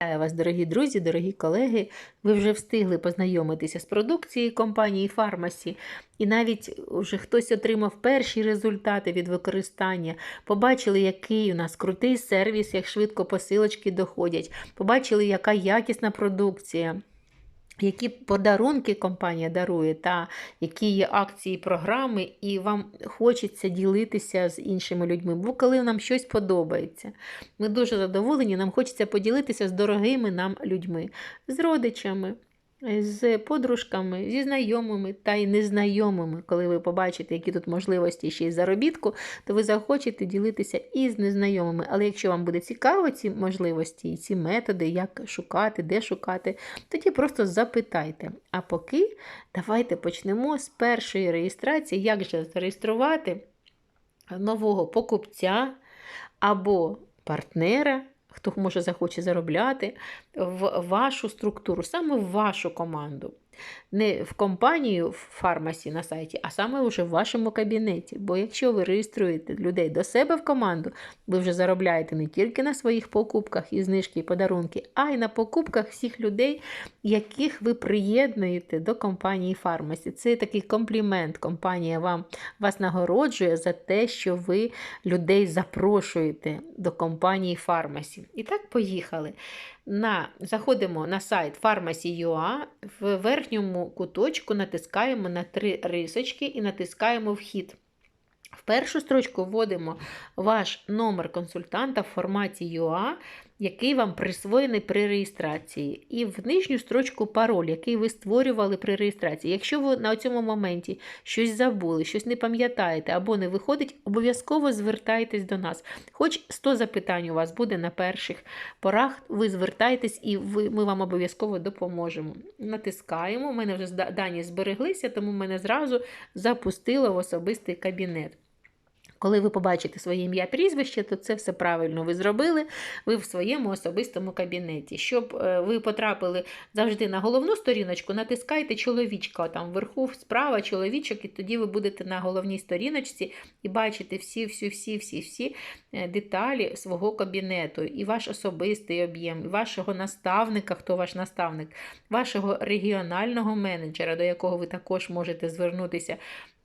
Вас, дорогі друзі, дорогі колеги. Ви вже встигли познайомитися з продукцією компанії Фармасі, і навіть вже хтось отримав перші результати від використання. Побачили, який у нас крутий сервіс, як швидко посилочки доходять. Побачили, яка якісна продукція. Які подарунки компанія дарує, та які є акції, програми, і вам хочеться ділитися з іншими людьми. Бо коли нам щось подобається, ми дуже задоволені, нам хочеться поділитися з дорогими нам людьми, з родичами, з подружками, зі знайомими та й незнайомими. Коли ви побачите, які тут можливості ще й заробітку, то ви захочете ділитися і з незнайомими. Але якщо вам буде цікаво ці можливості ці методи, як шукати, де шукати, тоді просто запитайте. А поки давайте почнемо з першої реєстрації, як же зареєструвати нового покупця або партнера. Хто може захоче заробляти в вашу структуру, саме в вашу команду. Не в компанію в фармасі на сайті, а саме вже в вашому кабінеті. Бо якщо ви реєструєте людей до себе в команду, ви вже заробляєте не тільки на своїх покупках і знижки і подарунки, а й на покупках всіх людей, яких ви приєднуєте до компанії Фармасі. Це такий комплімент. Компанія вам вас нагороджує за те, що ви людей запрошуєте до компанії Фармасі. І так, поїхали. На, Заходимо на сайт Pharmacy.ua, в верхньому куточку натискаємо на три рисочки і натискаємо Вхід. В першу строчку вводимо ваш номер консультанта в форматі UA, який вам присвоєний при реєстрації. І в нижню строчку пароль, який ви створювали при реєстрації. Якщо ви на цьому моменті щось забули, щось не пам'ятаєте або не виходить, обов'язково звертайтесь до нас. Хоч 100 запитань у вас буде на перших порах, ви звертайтесь і ви, ми вам обов'язково допоможемо. Натискаємо, у мене вже дані збереглися, тому мене зразу запустило в особистий кабінет. Коли ви побачите своє ім'я прізвище, то це все правильно ви зробили. Ви в своєму особистому кабінеті. Щоб е, ви потрапили завжди на головну сторіночку, натискайте чоловічка там вверху, справа чоловічок, і тоді ви будете на головній сторіночці і бачите всі, всі, всі, всі, всі деталі свого кабінету, і ваш особистий об'єм, і вашого наставника, хто ваш наставник, вашого регіонального менеджера, до якого ви також можете звернутися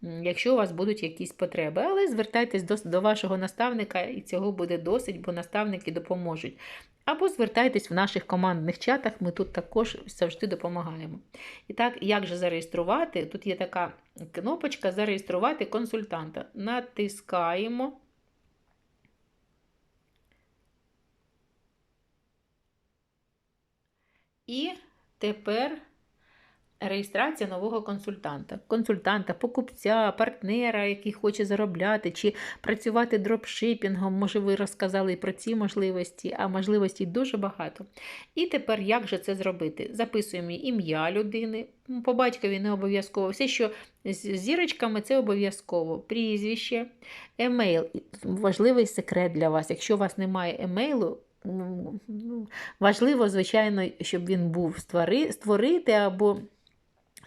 якщо у вас будуть якісь потреби. Але звертайтесь до, до вашого наставника, і цього буде досить, бо наставники допоможуть. Або звертайтесь в наших командних чатах, ми тут також завжди допомагаємо. І так, як же зареєструвати? Тут є така кнопочка Зареєструвати консультанта. Натискаємо. І тепер Реєстрація нового консультанта, консультанта, покупця, партнера, який хоче заробляти, чи працювати дропшипінгом. Може, ви розказали про ці можливості, а можливостей дуже багато. І тепер як же це зробити? Записуємо ім'я людини, по батькові не обов'язково. Все, що з зірочками, це обов'язково. Прізвище, емейл. Важливий секрет для вас. Якщо у вас немає емейлу, важливо, звичайно, щоб він був створити або.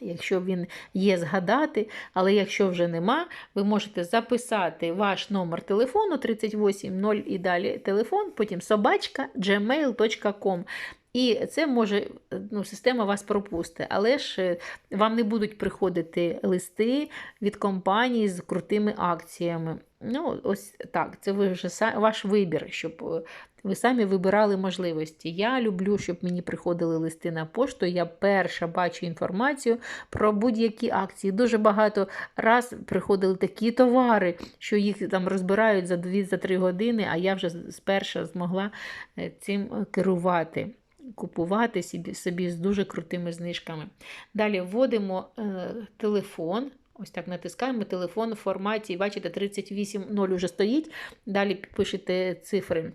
Якщо він є, згадати, але якщо вже нема, ви можете записати ваш номер телефону 380 і далі телефон, потім собачка gmail.com. І це може, ну, система вас пропустить, але ж е, вам не будуть приходити листи від компанії з крутими акціями. Ну, ось так, це ви вже ваш вибір, щоб е, ви самі вибирали можливості. Я люблю, щоб мені приходили листи на пошту. Я перша бачу інформацію про будь-які акції. Дуже багато раз приходили такі товари, що їх там розбирають за 2-3 години, а я вже сперша змогла е, цим керувати. Купувати собі, собі з дуже крутими знижками. Далі вводимо е, телефон. Ось так натискаємо телефон в форматі, бачите, 38.0 вже стоїть. Далі пишете цифри.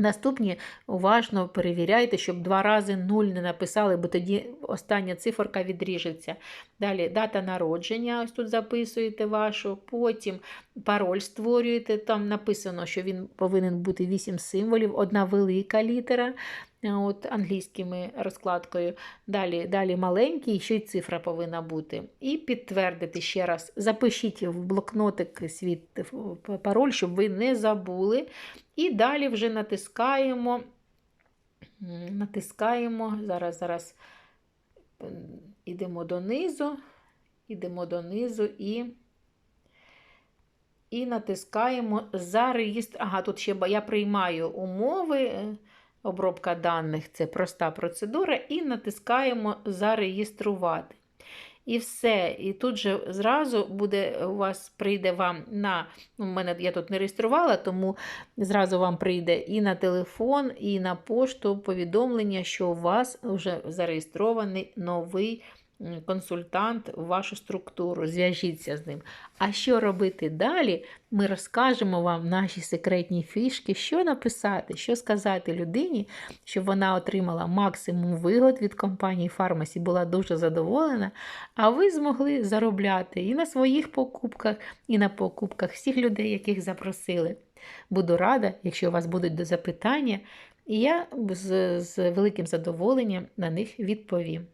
Наступні уважно перевіряйте, щоб два рази 0 не написали, бо тоді остання циферка відріжеться. Далі дата народження, ось тут записуєте вашу, потім пароль створюєте. Там написано, що він повинен бути 8 символів, одна велика літера от Англійськими розкладкою. Далі далі маленький, ще й цифра повинна бути. І підтвердити ще раз. Запишіть в блокнотик свій пароль, щоб ви не забули. І далі вже натискаємо Натискаємо. Зараз, зараз ідемо донизу, ідемо донизу і, і натискаємо за реєстр. Ага, тут ще я приймаю умови. Обробка даних це проста процедура, і натискаємо зареєструвати. І все. І тут же зразу буде у вас прийде вам на. У мене я тут не реєструвала, тому зразу вам прийде і на телефон, і на пошту повідомлення, що у вас вже зареєстрований новий консультант в вашу структуру. Зв'яжіться з ним. А що робити далі? Ми розкажемо вам наші секретні фішки, що написати, що сказати людині, щоб вона отримала максимум вигод від компанії Фармасі, була дуже задоволена, а ви змогли заробляти і на своїх покупках, і на покупках всіх людей, яких запросили. Буду рада, якщо у вас будуть запитання, і я з, з великим задоволенням на них відповім.